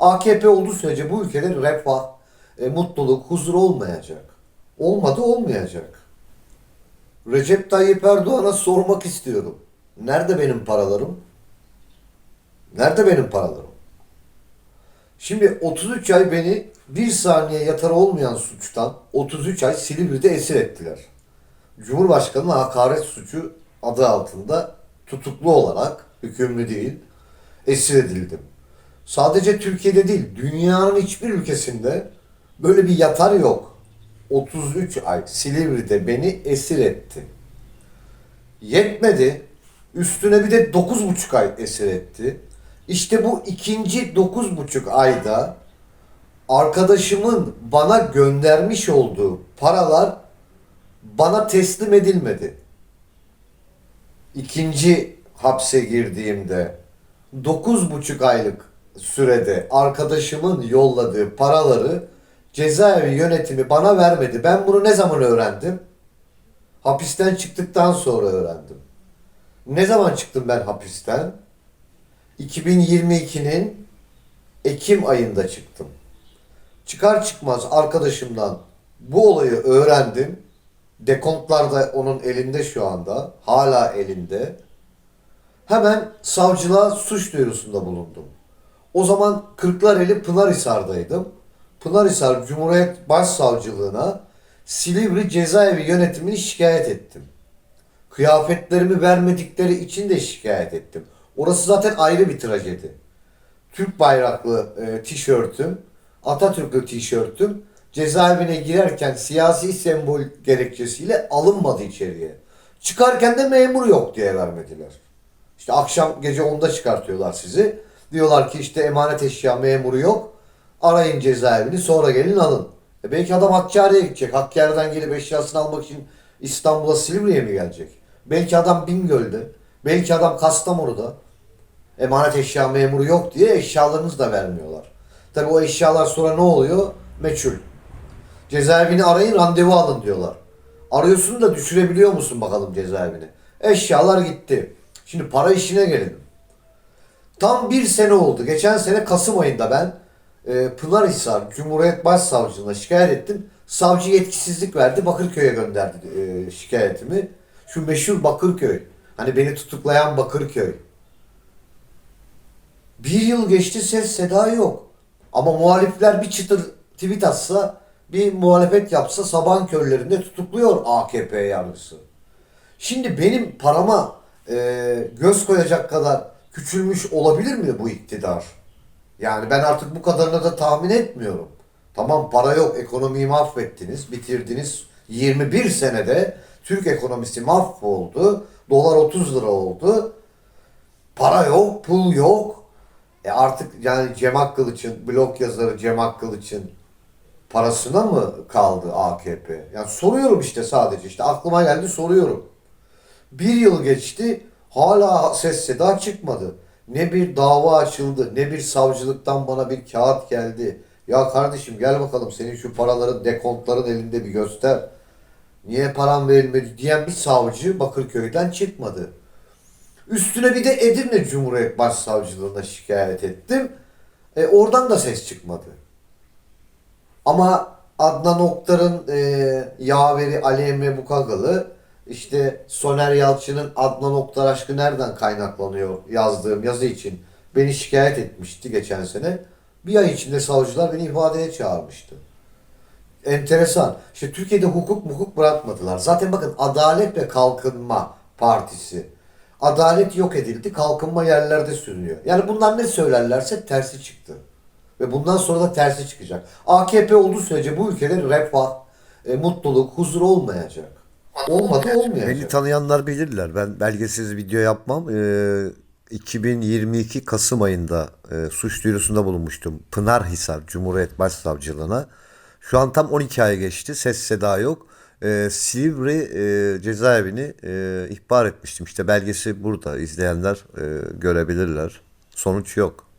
AKP olduğu sürece bu ülkede refah, e, mutluluk, huzur olmayacak. Olmadı olmayacak. Recep Tayyip Erdoğan'a sormak istiyorum. Nerede benim paralarım? Nerede benim paralarım? Şimdi 33 ay beni bir saniye yatar olmayan suçtan 33 ay Silivri'de esir ettiler. Cumhurbaşkanı'na hakaret suçu adı altında tutuklu olarak hükümlü değil esir edildim. Sadece Türkiye'de değil dünyanın hiçbir ülkesinde böyle bir yatar yok. 33 ay Silivri'de beni esir etti. Yetmedi. Üstüne bir de 9,5 ay esir etti. İşte bu ikinci 9,5 ayda arkadaşımın bana göndermiş olduğu paralar bana teslim edilmedi. İkinci hapse girdiğimde 9,5 aylık sürede arkadaşımın yolladığı paraları cezaevi yönetimi bana vermedi. Ben bunu ne zaman öğrendim? Hapisten çıktıktan sonra öğrendim. Ne zaman çıktım ben hapisten? 2022'nin Ekim ayında çıktım. Çıkar çıkmaz arkadaşımdan bu olayı öğrendim. Dekontlar da onun elinde şu anda. Hala elinde. Hemen savcılığa suç duyurusunda bulundum. O zaman Kırklareli Pınarhisar'daydım. Pınarhisar Cumhuriyet Başsavcılığına Silivri Cezaevi yönetimini şikayet ettim. Kıyafetlerimi vermedikleri için de şikayet ettim. Orası zaten ayrı bir trajedi. Türk bayraklı e, tişörtüm, Atatürk'lü tişörtüm cezaevine girerken siyasi sembol gerekçesiyle alınmadı içeriye. Çıkarken de memur yok diye vermediler. İşte akşam gece 10'da çıkartıyorlar sizi. Diyorlar ki işte emanet eşya memuru yok. Arayın cezaevini sonra gelin alın. E belki adam Hakkari'ye gidecek. Hakkari'den gelip eşyasını almak için İstanbul'a Silivri'ye mi gelecek? Belki adam Bingöl'de. Belki adam Kastamonu'da. Emanet eşya memuru yok diye eşyalarınızı da vermiyorlar. Tabi o eşyalar sonra ne oluyor? Meçhul. Cezaevini arayın randevu alın diyorlar. Arıyorsun da düşürebiliyor musun bakalım cezaevini? Eşyalar gitti. Şimdi para işine gelelim. Tam bir sene oldu. Geçen sene Kasım ayında ben e, Pınarhisar Cumhuriyet Başsavcılığına şikayet ettim. Savcı yetkisizlik verdi. Bakırköy'e gönderdi e, şikayetimi. Şu meşhur Bakırköy. Hani beni tutuklayan Bakırköy. Bir yıl geçti ses seda yok. Ama muhalifler bir çıtır tweet atsa, bir muhalefet yapsa sabahın körlerinde tutukluyor AKP yargısı. Şimdi benim parama e, göz koyacak kadar küçülmüş olabilir mi bu iktidar? Yani ben artık bu kadarını da tahmin etmiyorum. Tamam para yok, ekonomiyi mahvettiniz, bitirdiniz. 21 senede Türk ekonomisi mahvoldu. Dolar 30 lira oldu. Para yok, pul yok. E artık yani Cem Akkılıç'ın, blog yazarı Cem Akkılıç'ın parasına mı kaldı AKP? Yani soruyorum işte sadece işte aklıma geldi soruyorum. Bir yıl geçti hala ses seda çıkmadı. Ne bir dava açıldı ne bir savcılıktan bana bir kağıt geldi. Ya kardeşim gel bakalım senin şu paraların dekontların elinde bir göster. Niye param verilmedi diyen bir savcı Bakırköy'den çıkmadı. Üstüne bir de Edirne Cumhuriyet Başsavcılığına şikayet ettim. E, oradan da ses çıkmadı. Ama Adnan Oktar'ın e, yaveri Ali Emre Bukagalı işte Soner Yalçın'ın Adnan Oktar aşkı nereden kaynaklanıyor yazdığım yazı için beni şikayet etmişti geçen sene. Bir ay içinde savcılar beni ifadeye çağırmıştı. Enteresan. İşte Türkiye'de hukuk hukuk bırakmadılar. Zaten bakın Adalet ve Kalkınma Partisi. Adalet yok edildi, kalkınma yerlerde sürünüyor. Yani bunlar ne söylerlerse tersi çıktı. Ve bundan sonra da tersi çıkacak. AKP olduğu sürece bu ülkede refah, e, mutluluk, huzur olmayacak. Olmadı olmayacak. Beni tanıyanlar bilirler. Ben belgesiz video yapmam. Ee, 2022 Kasım ayında e, suç duyurusunda bulunmuştum. Pınarhisar Cumhuriyet Başsavcılığına. Şu an tam 12 ay geçti. Ses seda yok. Ee, Silivri e, cezaevini e, ihbar etmiştim. İşte belgesi burada. İzleyenler e, görebilirler. Sonuç yok.